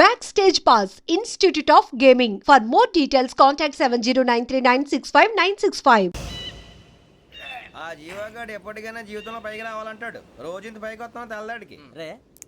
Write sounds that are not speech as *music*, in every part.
Backstage pass institute of gaming for more details contact seven zero nine three nine six five nine six five ఆ జీవగాడు ఎప్పటికైనా జీవితంలో పైకి రావాలంటాడు. రోజు ఇంత పైకి వస్తున్నా తెల్లడికి.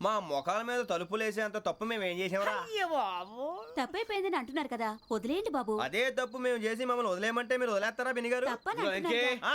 మా మొఖాల మీద తలుపులు వేసేంత తప్పు మేము ఏం చేసామరా అయ్య బాబు. తప్పైపోయిందని అంటున్నారు కదా వదిలేయండి బాబు. అదే తప్పు మేము చేసి మమ్మల్ని వదిలేయమంటే మీరు వదిలేస్తారా బినిగారు తప్పని అంటున్నారు కదా.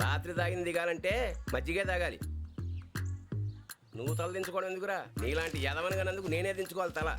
రాత్రి తాగింది దిగాలంటే మజ్జిగే తాగాలి. నువ్వు తల దించుకోవడం ఎందుకురా? నీలాంటి యదవనగానందుకు నేనే దించుకోవాలి తల.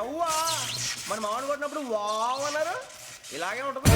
ఎవ్వా మన మామిడి కొట్టినప్పుడు వావ్ అన్నారు? ఇలాగే ఉంటుంది?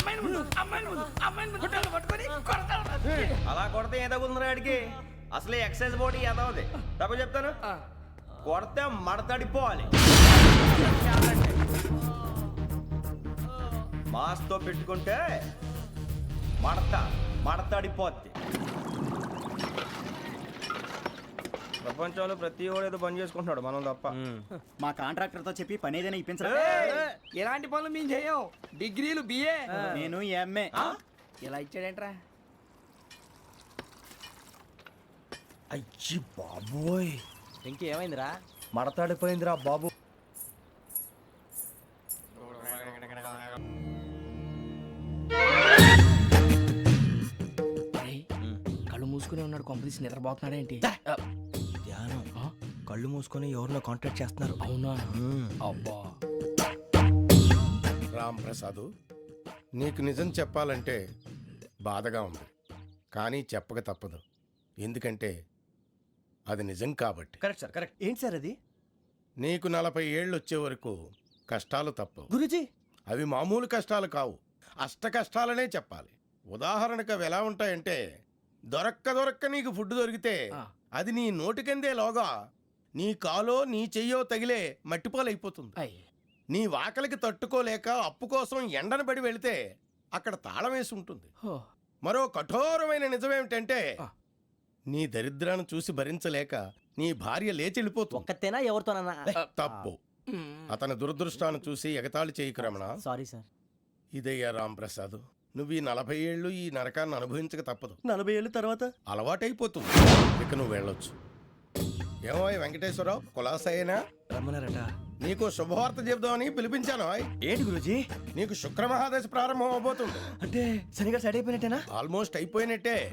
అమ్మాయిని ముందు అమ్మాయిని ముందు అమ్మాయిని ముందు గుడ్డలు పట్టుకొని అలా కొడితే ఏ తగులుతుందిరా ఆడికి? అసలే ఎక్సైజ్ బాడీ ఏదవుది తప్పు చెప్తాను? కొడితే మడతడిపోవాలి. మాస్తో పెట్టుకుంటే మడత మడతడిపోద్ది. ప్రపంచంలో ప్రతి వాడు ఏదో పని చేసుకుంటున్నాడు మనం తప్ప. మా కాంట్రాక్టర్తో చెప్పి పని ఏదైనా ఇప్పించరా? ఎలాంటి పనులు మేము చేయం డిగ్రీలు బిఏ నేను ఎంఏ ఇలా ఇచ్చాడేంట్రా? అయ్యి బాబోయ్. ఇంకేమైందిరా? మడతాడిపోయిందిరా బాబు. కళ్ళు మూసుకుని ఉన్నాడు కొంపదీసి నిద్రపోతున్నాడేంటి కళ్ళు మూసుకొని ఎవరినో కాంటాక్ట్ చేస్తున్నారు. అవునా? అబ్బా. రామ్ ప్రసాద్ నీకు నిజం చెప్పాలంటే బాధగా ఉంది. కానీ చెప్పక తప్పదు. ఎందుకంటే అది నిజం కాబట్టి. కరెక్ట్ సార్ కరెక్ట్ ఏంటి సార్ అది? నీకు నలభై ఏళ్ళు వచ్చే వరకు కష్టాలు తప్పవు. గురుజీ! అవి మామూలు కష్టాలు కావు. అష్ట కష్టాలనే చెప్పాలి. ఉదాహరణకు అవి ఎలా ఉంటాయంటే దొరక్క దొరక్క నీకు ఫుడ్ దొరికితే. అది నీ నోటికందే లోగా నీ కాలో నీ చెయ్యో తగిలే మట్టిపాలైపోతుంది. అయ్యి. నీ వాకలికి తట్టుకోలేక అప్పు కోసం ఎండను పడి వెళితే అక్కడ తాళం వేసి ఉంటుంది. హో. మరో కఠోరమైన నిజమేమిటంటే ఆ. నీ దరిద్రాన్ని చూసి భరించలేక నీ భార్య లేచి వెళ్ళిపోతుంది ఒక్కతేనా ఎవరితోనన్నా? తప్పు. అతని దురదృష్టాన్ని చూసి ఎగతాళి చేయకు రమణ సారీ సార్. ఇదయ్యా రాంప్రసాద్ నువ్వు ఈ నలభై ఏళ్ళు ఈ నరకాన్ని అనుభవించక తప్పదు. నలభై ఏళ్ళ తర్వాత? అలవాటైపోతుంది. ఇక నువ్వు వెళ్ళొచ్చు. ఏమో ఈ వెంకటేశ్వరరావు కులాసైనా రమ్మన్నారట. నీకు శుభవార్త చెబుదామని పిలిపించాను. ఏంటి గురుజీ? నీకు శుక్రమహాదశ ప్రారంభం అవబోతుంది. అంటే సరిగా సెట్ అయిపోయినట్టేనా? ఆల్మోస్ట్ అయిపోయినట్టే.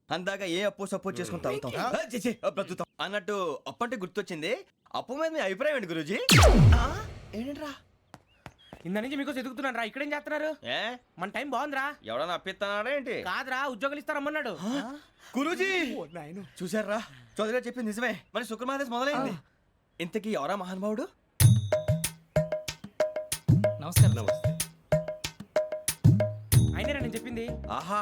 అందాక ఏ అప్పు సపోర్ట్ చేసుకుని తాగుతాం? ఆ, ఛీ, ఛీ, ఆ, బ్రతుకుతాం. అన్నట్టు అప్పు అంటే గుర్తొచ్చింది. అప్పు మీద మీ అభిప్రాయం ఏంటి గురుజీ? ఏంటరా? ఇంత నుంచి మీకు ఎదుగుతున్నాను రా. ఇక్కడేం చేస్తున్నారు? ఏ? మన టైం బాగుందిరా. ఎవడన్నా అప్పిస్తున్నాడా ఏంటి? కాదురా ఉద్యోగాలు ఇస్తారమ్మన్నాడు గురూజీ! చూసారా చౌదరిగా చెప్పింది నిజమే. మరి శుక్రమాదేశ్ మొదలైంది. ఇంతకీ ఎవరా మహానుభావుడు? నమస్కారం అయినా నేను చెప్పింది? ఆహా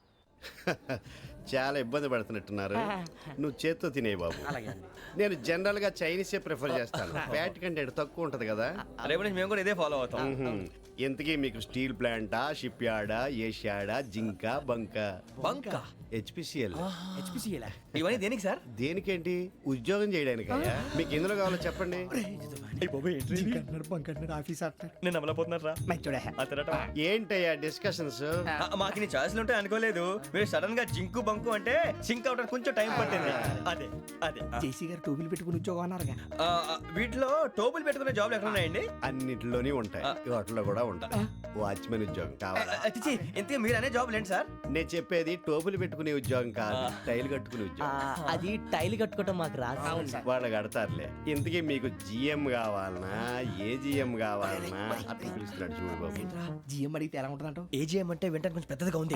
*laughs* చాలా ఇబ్బంది పడుతున్నట్టున్నారు. నువ్వు చేత్తో తినే బాబు. నేను జనరల్గా చైనీసే ప్రిఫర్ చేస్తాను. ఫ్యాట్ కంటెంట్ తక్కువ ఉంటది కదా. రేపు నుంచి మేము కూడా ఇదే ఫాలో అవుతాం. ఇంతకీ మీకు స్టీల్ ప్లాంటా షిప్ యార్డా ఏషియాడా జింక బంక? బంక? హెచ్పిసిఎల్. ఇవన్నీ దేనికి సార్? దేనికేంటి? ఉద్యోగం చేయడానికి? మీకు ఎందులో కావాలో చెప్పండి. నేను అమలపోతున్నారా ఏంటయ్యా డిస్కషన్స్? మాకు నీ ఛాయిస్లు ఉంటాయి అనుకోలేదు. మీరు సడన్గా జింకు బంకు అంటే సింక్ అవడానికి కొంచెం టైం పట్టింది. అదే అదే జేసీ గారు టోపీలు పెట్టుకుని ఉద్యోగం ఆ, వీటిలో టోపులు పెట్టుకునే జాబ్లు ఎక్కడ ఉన్నాయండి అన్నిటిలోనే ఉంటాయి. వాటిలో కూడా ఉంటాయి వాచ్మెన్ ఉద్యోగం కావాలా? అతిచి ఇంతకీ మీరు అనే జాబ్ లేండి సార్? నేను చెప్పేది టోపులు పెట్టుకునే ఉద్యోగం కాదు టైల్ కట్టుకునే ఉద్యోగం. అది టైల్ కట్టుకోవటం మాకు రాదు. వాళ్ళు కడతారులే. ఇంతకీ మీకు జిఎం కావాలనా? ఏ జిఎం కావాలనా? అట్లా పిలుస్తున్నాడు చూడు బాబు. జిఎం అడిగితే ఎలా ఉంటుందంట ఏజీఎం అంటే వింటానికి కొంచెం పెద్దదిగా ఉంది.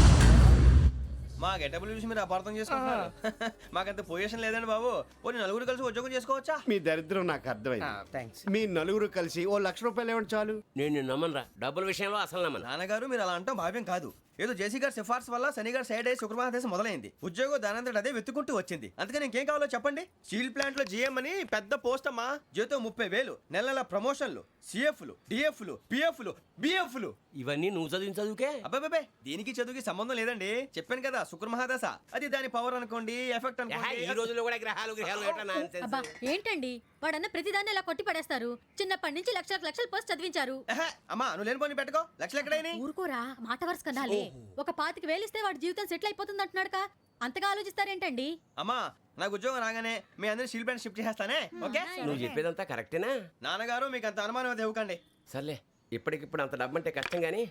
మా గెటబుల్ చూసి మీరు అపార్థం చేసుకుంటున్నారు. *laughs* మాకంత పొజిషన్ లేదండి బాబు. పోనీ నలుగురు కలిసి ఉద్యోగం చేసుకోవచ్చా? మీ దరిద్రం నాకు అర్థమైంది. థ్యాంక్స్ మీ నలుగురు కలిసి ఓ లక్ష రూపాయలు ఇవ్వండి చాలు. నేను నమ్మనరా. డబ్బుల విషయంలో అసలు నమ్మను. నాన్నగారు మీరు అలా అంటాం భావ్యం కాదు. ఏదో జేసీ గారి సిఫార్సు వల్ల శని గారు సైడ్ అయ్యి శుక్రమహాదేశం మొదలైంది. ఉద్యోగం దానంతటి అదే వెతుకుంటూ వచ్చింది. అందుకని ఇంకేం కావాలో చెప్పండి? స్టీల్ ప్లాంట్లో జీఎం అని పెద్ద పోస్ట్ అమ్మా. జీతం ముప్పై వేలు నెల నెల ప్రమోషన్లు సిఎఫ్లు డిఎఫ్లు పిఎఫ్లు బిఎఫ్లు ఇవన్నీ నువ్వు చదివిన చదువుకే? అబ్బాబే దీనికి చదువుకి సంబంధం లేదండి. చెప్పాను కదా శుక్రమహాదశ. అది దాని పవర్ అనుకోండి ఎఫెక్ట్ ఏహే, ఈ అనుకోండి రోజుల్లో కూడా గ్రహాలు గ్రహాలు ఏటా nonsense? అబ్బా ఏంటండి? వాడన్న ప్రతిదాన్ని ఇలా కొట్టి పడేస్తారు. చిన్నప్పటి నుంచి లక్షలకు లక్షలు పోస్ట్ చదివించారు. ఎహె, అమ్మా నువ్వు లేని పోనీ పెట్టుకో. లక్షలు ఎక్కడైనా ఊరుకోరా మాట వరుస కదాలే ఒక పాతికి వేలిస్తే వాడి జీవితం సెటిల్ అయిపోతుంది అంటున్నాడుగా అంతగా ఆలోచిస్తారేంటండి? అమ్మా నాకు ఉద్యోగం రాగానే మీ అందరి స్టీల్ ప్లాంట్ షిఫ్ట్ చేస్తానే ఓకే? నువ్వు చెప్పేదంతా కరెక్టేనా నాన్నగారు మీకు అంత అనుమానం అయితే ఇవ్వకండి. సర్లే ఇప్పటికిప్పుడు అంత డబ్బు అంటే కష్టం కానీ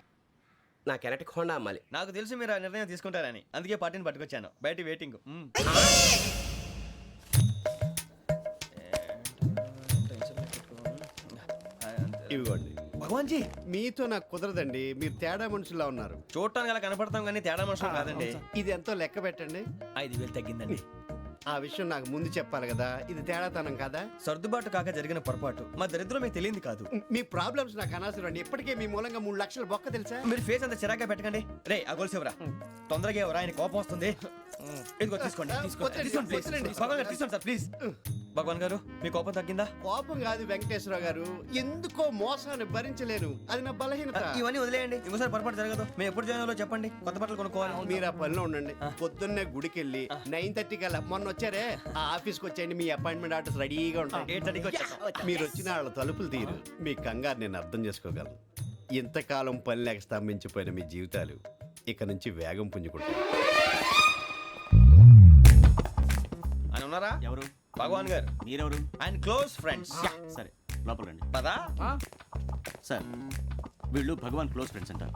నా కెనటిక్ హోండా అమ్మాలి. నాకు తెలుసు మీరు ఆ నిర్ణయం తీసుకుంటారని. అందుకే పార్టీని పట్టుకొచ్చాను. బయట వెయిటింగ్ మ్మ్. ఇవ్వండి. భగవాన్ జీ మీతో నాకు కుదరదండి. మీరు తేడా మనుషుల్లా ఉన్నారు. చూడటానికి అలా కనపడతాం కానీ తేడా మనుషులు కాదండి. ఇది ఎంతో లెక్క పెట్టండి. ఐదు వేలు తగ్గిందండి. ఆ విషయం నాకు ముందు చెప్పాలి కదా. ఇది తేడాతనం కదా? సర్దుబాటు కాక జరిగిన పొరపాటు. మా దరిద్రం మీకు తెలియంది కాదు. మీ ప్రాబ్లమ్స్ నాకు అనవసరం అండి. ఇప్పటికే మీ మూలంగా మూడు లక్షల బొక్క తెలుసా? మీరు ఫేస్ అంత చిరాగ్గా పెట్టకండి. రే ఆ గొలుసు ఎవరా? తొందరగా ఎవరా? ఆయన కోపం వస్తుంది. ఇదిగో తీసుకోండి తీసుకోండి. వద్దండి, తీసుకోండి, please. వద్దండి. భగవాన్ గారు తీసుకోండి సార్ ప్లీజ్ భగవాన్ గారు మీ కోపం తగ్గిందా? కోపం కాదు వెంకటేశ్వర గారు. ఎందుకో మోసాన్ని భరించలేను. అది నా బలహీనత. ఇవన్నీ వదిలేయండి. ఇంకోసారి పొరపాటు జరగదు. మేము ఎప్పుడు జాయిన్ అవ్వాలో చెప్పండి. కొత్త బట్టలు కొనుక్కోవాలి. మీరు ఆ పనిలో ఉండండి. పొద్దున్నే గుడికి వెళ్ళి నైన్ థర్టీ కల్లా మొన్న వచ్చారే? ఆ ఆఫీస్కి వచ్చేయండి మీ అపాయింట్మెంట్ ఆర్డర్స్ రెడీగా ఉంటాయి మీరు వచ్చిన వాళ్ళ తలుపులు తీరు. మీ కంగారు నేను అర్థం చేసుకోగలను. ఇంతకాలం పని లేక స్తంభించిపోయిన మీ జీవితాలు ఇక నుంచి వేగం పుంజుకుంటాయి. ఆయన ఉన్నారా? ఎవరు? భగవాన్ గారు. మీరెవరు? ఆయన క్లోజ్ ఫ్రెండ్స్. సరే లోపల రండి. పదా? సార్ వీళ్ళు భగవాన్ క్లోజ్ ఫ్రెండ్స్ అంటారు.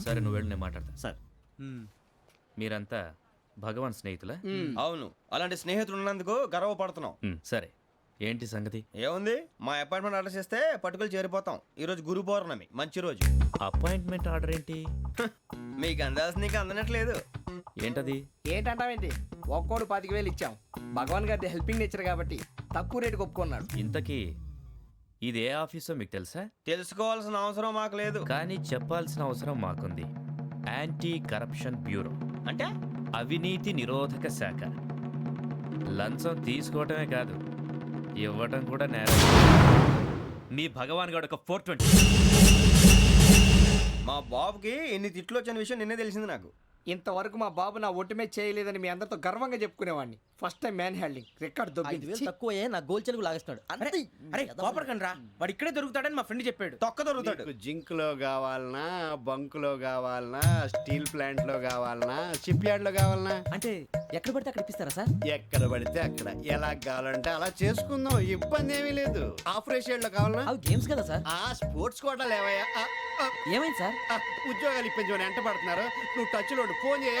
సరే నువ్వు వెళ్ళి నేను మాట్లాడతా. సార్. మీరంతా భగవాన్ స్నేహితులా? అవును. అలాంటి స్నేహితులు ఉన్నందుకు గర్వపడుతున్నాం. సరే. ఏంటి సంగతి? ఏముంది? మా అపాయింట్మెంట్ ఆర్డర్ చేస్తే పట్టుకులు చేరిపోతాం. ఈ రోజు గురు పౌర్ణమి. మంచి రోజు. అపాయింట్మెంట్ ఆర్డర్ ఏంటి? *laughs* మీకు అందాల్సిన నీకు అందనట్లేదు. ఏంటది? ఏంటంటావేంటి? ఒక్కోడు పాతిక వేలు ఇచ్చాం. భగవాన్ గారి హెల్పింగ్ నేచర్ కాబట్టి తక్కువ రేటుకి ఒప్పుకున్నాడు. ఇంతకీ ఇది ఏ ఆఫీసో మీకు తెలుసా? తెలుసుకోవాల్సిన అవసరం మాకు లేదు. కానీ చెప్పాల్సిన అవసరం మాకుంది. Anti corruption bureau. అంటే? అవినీతి నిరోధక శాఖ. లంచం తీసుకోవటమే కాదు ఇవ్వటం కూడా నేరం. మీ భగవాన్ గారు ఒక ఫోర్ ట్వంటీ. మా బాబుకి ఎన్ని తిట్లు వచ్చిన విషయం నిన్నే తెలిసింది నాకు. ఇంతవరకు మా బాబు నా ఒట్టుమే చేయలేదని మీ అందరితో గర్వంగా చెప్పుకునేవాడిని. First time man handing record ఐదు దొబ్బింది వేలు తక్కువ నా గోల్ చెలుగు లాగేస్తున్నాడు అంతే అరే కోపడకండి రా వాడు ఇక్కడే దొరుకుతాడని మా ఫ్రెండ్ చెప్పాడు తొక్క దొరుకుతాడు జింక్లో కావాలనా బంక్లో కావాలనా స్టీల్ ప్లాంట్లో కావాలనా షిప్ యార్డ్లో కావాలనా అంటే ఎక్కడ పడితే అక్కడ ఇప్పిస్తారా సార్ ఎక్కడ పడితే అక్కడ ఎలా కావాలంటే అలా చేసుకుందాం ఇబ్బంది ఏమీ లేదు ఆపరేషన్లో కావాలనా అవి గేమ్స్ కదా సార్ ఆ స్పోర్ట్స్ కోటా లేవయ్యా ఆ, ఆ, ఏమైంది సార్ ఆ, ఉద్యోగాలు ఇప్పించమని ఎంట పడుతున్నారు నువ్వు టచ్లో ఉండు. ఫోన్ చేయ